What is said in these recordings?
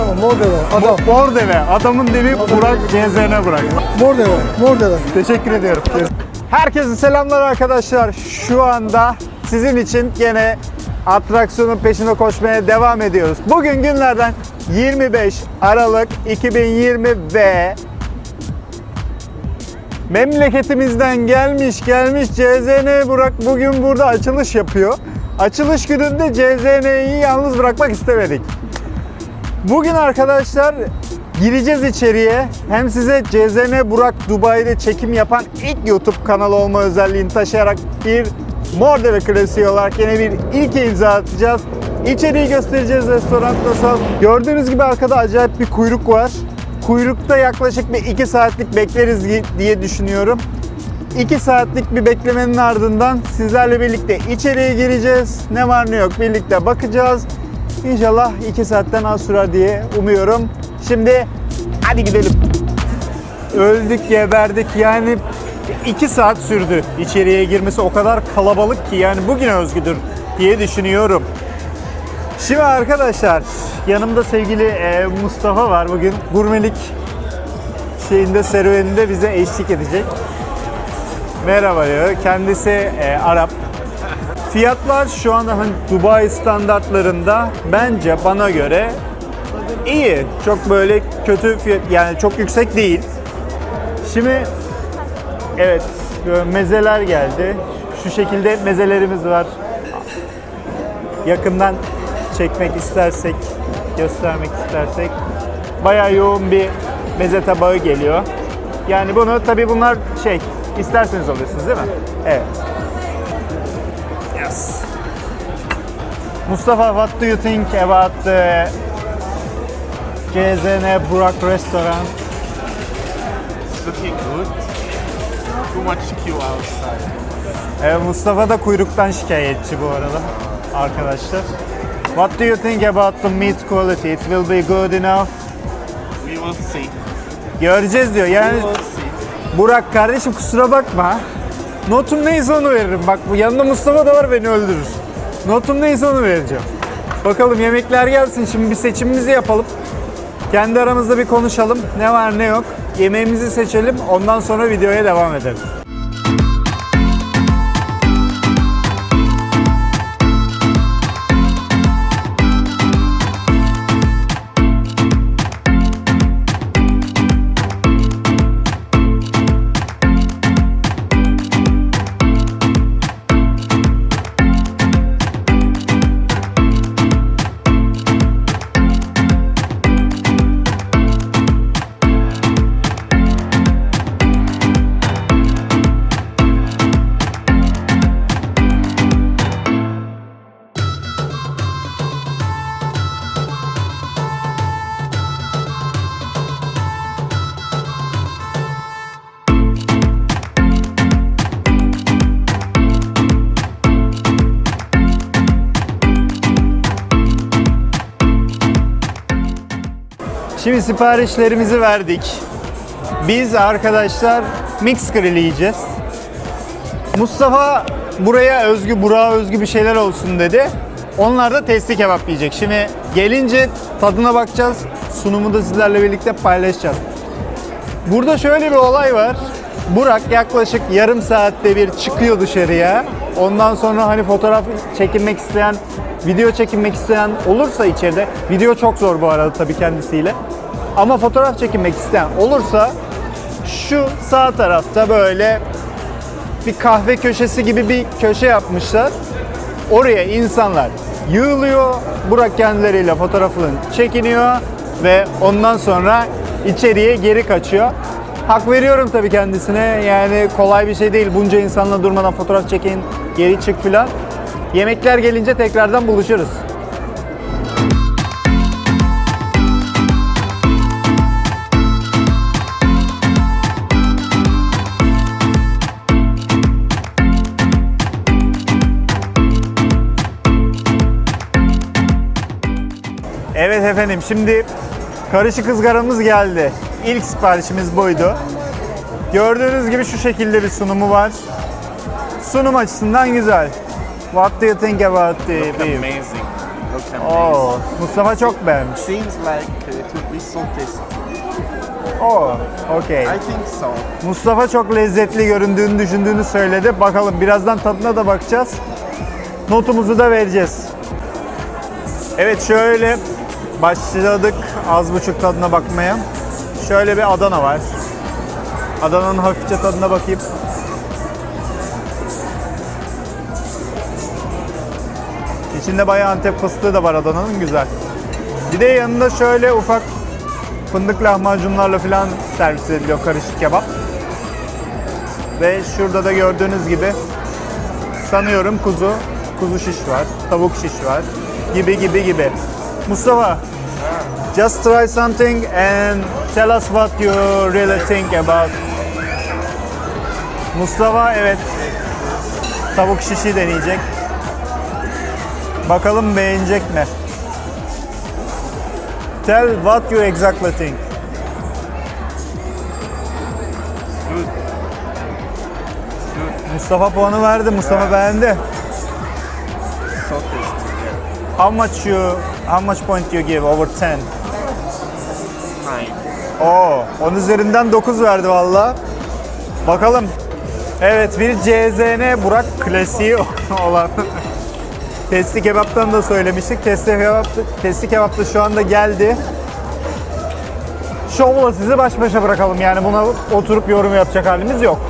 Tamam mor deve. Adam. Mor deve. Adamın devi Burak CZN Burak. Mor deve. Mor deve. Teşekkür ediyorum. Herkese selamlar arkadaşlar. Şu anda sizin için gene atraksiyonun peşinde koşmaya devam ediyoruz. Bugün günlerden 25 Aralık 2020 ve memleketimizden gelmiş gelmiş CZN Burak bugün burada açılış yapıyor. Açılış gününde CZN'yi yalnız bırakmak istemedik. Bugün arkadaşlar gireceğiz içeriye. Hem size CZN Burak Dubai'de çekim yapan ilk YouTube kanalı olma özelliğini taşıyarak bir mor deve klasiği olarak yine bir ilk imza atacağız. İçeriği göstereceğiz restoran nasıl. Gördüğünüz gibi arkada acayip bir kuyruk var. Kuyrukta yaklaşık bir 2 saatlik bekleriz diye düşünüyorum. 2 saatlik bir beklemenin ardından sizlerle birlikte içeriye gireceğiz. Ne var ne yok birlikte bakacağız. İnşallah 2 saatten az sürer diye umuyorum. Şimdi hadi gidelim. Öldük, geberdik. Yani 2 saat sürdü içeriye girmesi. O kadar kalabalık ki yani bugüne özgüdür diye düşünüyorum. Şimdi arkadaşlar yanımda sevgili e, Mustafa var. Bugün gurmelik şeyinde serüveninde bize eşlik edecek. Merhaba diyor. Kendisi e, Arap. Fiyatlar şu anda hani Dubai standartlarında bence bana göre iyi. Çok böyle kötü fiyat yani çok yüksek değil. Şimdi evet mezeler geldi. Şu şekilde mezelerimiz var. Yakından çekmek istersek, göstermek istersek bayağı yoğun bir meze tabağı geliyor. Yani bunu tabii bunlar şey isterseniz alıyorsunuz değil mi? Evet. Mustafa, what do you think about the CZN Burak restaurant? It's looking good. Too much queue outside. Ee, Mustafa da kuyruktan şikayetçi bu arada arkadaşlar. What do you think about the meat quality? It will be good enough. We will see. Göreceğiz diyor. Yani We will see. Burak kardeşim kusura bakma. Notum neyse onu veririm. Bak bu yanında Mustafa da var beni öldürür. Notum neyse onu vereceğim. Bakalım yemekler gelsin. Şimdi bir seçimimizi yapalım. Kendi aramızda bir konuşalım. Ne var ne yok. Yemeğimizi seçelim. Ondan sonra videoya devam edelim. Şimdi siparişlerimizi verdik. Biz arkadaşlar mix grill yiyeceğiz. Mustafa buraya özgü, Burak'a özgü bir şeyler olsun dedi. Onlar da testi kebap yiyecek. Şimdi gelince tadına bakacağız. Sunumu da sizlerle birlikte paylaşacağız. Burada şöyle bir olay var. Burak yaklaşık yarım saatte bir çıkıyor dışarıya. Ondan sonra hani fotoğraf çekinmek isteyen, video çekinmek isteyen olursa içeride, video çok zor bu arada tabii kendisiyle. Ama fotoğraf çekinmek isteyen olursa şu sağ tarafta böyle bir kahve köşesi gibi bir köşe yapmışlar. Oraya insanlar yığılıyor. Burak kendileriyle fotoğrafını çekiniyor ve ondan sonra içeriye geri kaçıyor. Hak veriyorum tabii kendisine. Yani kolay bir şey değil. Bunca insanla durmadan fotoğraf çekin, geri çık filan. Yemekler gelince tekrardan buluşuruz. Evet efendim şimdi karışık ızgaramız geldi. İlk siparişimiz buydu. Gördüğünüz gibi şu şekilde bir sunumu var. Sunum açısından güzel. What do you think about the Look beef? amazing. Looks Oo, Mustafa çok beğenmiş. Seems like uh, it will be so tasty. Oo, okey. I think so. Mustafa çok lezzetli göründüğünü düşündüğünü söyledi. Bakalım birazdan tadına da bakacağız. Notumuzu da vereceğiz. Evet şöyle başladık az buçuk tadına bakmaya. Şöyle bir Adana var. Adana'nın hafifçe tadına bakayım. İçinde bayağı Antep fıstığı da var Adana'nın güzel. Bir de yanında şöyle ufak fındık lahmacunlarla falan servis ediliyor karışık kebap. Ve şurada da gördüğünüz gibi sanıyorum kuzu, kuzu şiş var, tavuk şiş var gibi gibi gibi. Mustafa, just try something and tell us what you really think about. Mustafa evet tavuk şişi deneyecek. Bakalım beğenecek mi? Tell what you exactly think. Good. Mustafa puanı verdi. Mustafa beğendi. So tasty. Yeah. How much you how much point you give over 10? Nine. Oo, 10 üzerinden 9 verdi valla. Bakalım. Evet bir CZN Burak klasiği olan Testi kebaptan da söylemiştik. Testi kebap, testi kebap da şu anda geldi. Şovla sizi baş başa bırakalım. Yani buna oturup yorum yapacak halimiz yok.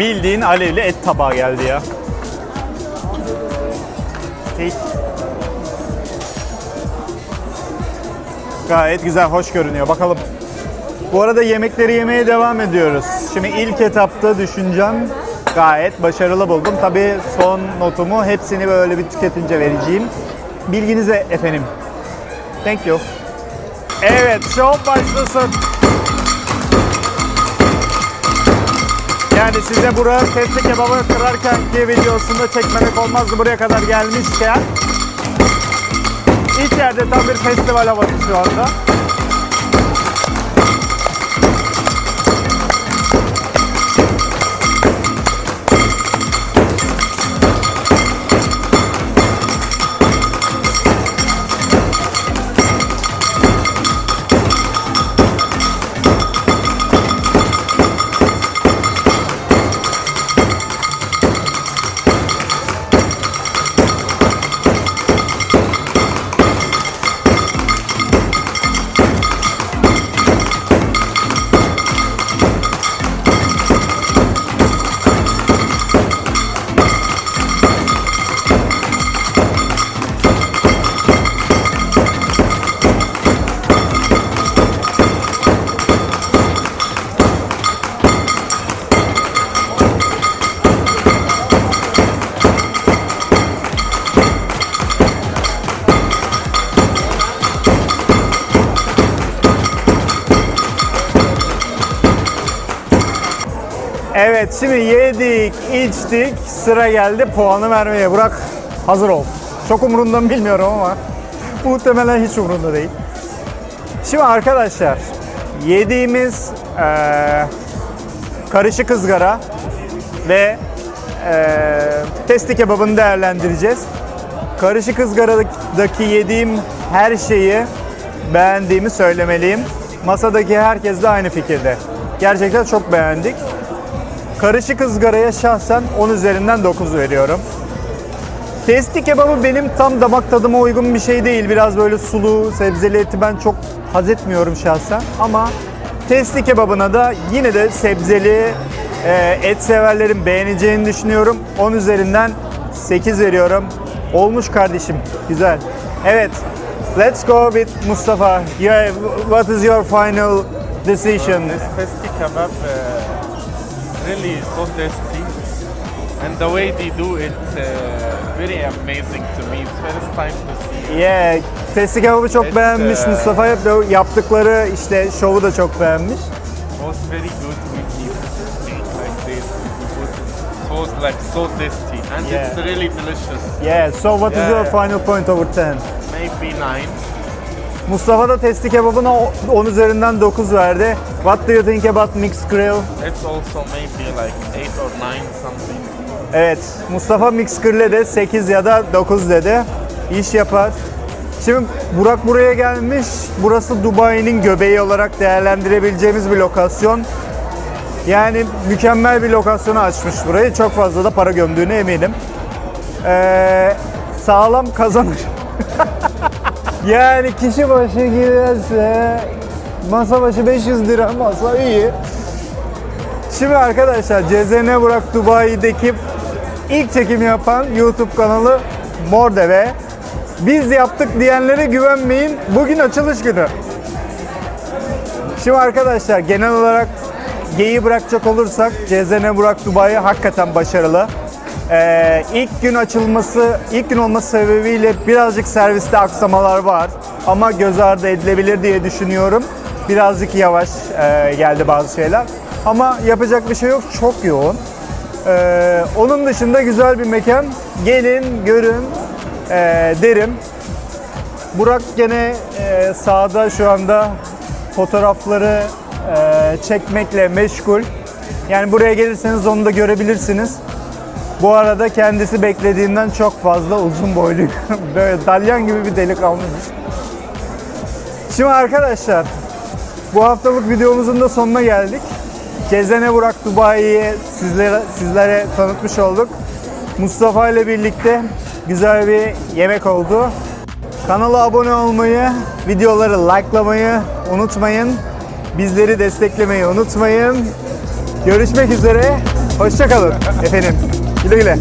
Bildiğin alevli et tabağı geldi ya. Gayet güzel, hoş görünüyor. Bakalım. Bu arada yemekleri yemeye devam ediyoruz. Şimdi ilk etapta düşüncem gayet başarılı buldum. Tabii son notumu hepsini böyle bir tüketince vereceğim. Bilginize efendim. Thank you. Evet, show başlasın. Yani size buraya testi kebabı kırarken ki videosunda çekmemek olmazdı buraya kadar gelmişken. İçeride tam bir festival havası şu anda. Evet şimdi yedik, içtik, sıra geldi puanı vermeye. Burak hazır ol. Çok umurunda mı bilmiyorum ama muhtemelen hiç umurunda değil. Şimdi arkadaşlar yediğimiz eee karışık ızgara ve eee testi kebabını değerlendireceğiz. Karışık ızgaradaki yediğim her şeyi beğendiğimi söylemeliyim. Masadaki herkes de aynı fikirde. Gerçekten çok beğendik. Karışık ızgaraya şahsen 10 üzerinden 9 veriyorum. Testi kebabı benim tam damak tadıma uygun bir şey değil. Biraz böyle sulu, sebzeli eti ben çok haz etmiyorum şahsen. Ama testi kebabına da yine de sebzeli e, et severlerin beğeneceğini düşünüyorum. 10 üzerinden 8 veriyorum. Olmuş kardeşim. Güzel. Evet. Let's go with Mustafa. Yeah, what is your final decision? This tasty kebab uh, really so tasty. And the way they do it, uh, very amazing to me. It's first time to see. Yeah, testi kebabı çok It's, beğenmiş uh, Mustafa. Hep de yaptıkları işte şovu da çok beğenmiş. It was very good. Keep meat like this. We put sauce like so tasty, and Yeah. it's really delicious. Yeah, so what is Yeah, your final point over 10? Maybe nine. Mustafa da testi kebabına 10 üzerinden 9 verdi. What do you think about mixed grill? It's also maybe like eight or nine something. Evet, Mustafa mixed grill'e de 8 ya da 9 dedi. İş yapar. Şimdi Burak buraya gelmiş. Burası Dubai'nin göbeği olarak değerlendirebileceğimiz bir lokasyon. Yani mükemmel bir lokasyonu açmış burayı. Çok fazla da para gömdüğüne eminim. Ee, sağlam kazanır. yani kişi başı giderse masa başı 500 lira masa iyi. Şimdi arkadaşlar CZN Burak Dubai'deki ilk çekimi yapan YouTube kanalı Mordeve. Biz yaptık diyenlere güvenmeyin. Bugün açılış günü. Şimdi arkadaşlar genel olarak geyi bırakacak olursak CZN Burak Dubai hakikaten başarılı. Ee, ilk gün açılması, ilk gün olması sebebiyle birazcık serviste aksamalar var. Ama göz ardı edilebilir diye düşünüyorum. Birazcık yavaş e, geldi bazı şeyler. Ama yapacak bir şey yok, çok yoğun. Ee, onun dışında güzel bir mekan. Gelin, görün e, derim. Burak gene e, sahada şu anda fotoğrafları e, çekmekle meşgul. Yani buraya gelirseniz onu da görebilirsiniz. Bu arada kendisi beklediğinden çok fazla uzun boylu. Böyle dalyan gibi bir delikanlıymış. Şimdi arkadaşlar bu haftalık videomuzun da sonuna geldik. Cezene Burak Dubai'yi sizlere, sizlere tanıtmış olduk. Mustafa ile birlikte güzel bir yemek oldu. Kanala abone olmayı, videoları likelamayı unutmayın. Bizleri desteklemeyi unutmayın. Görüşmek üzere. Hoşçakalın efendim. ഇതില്ലേ?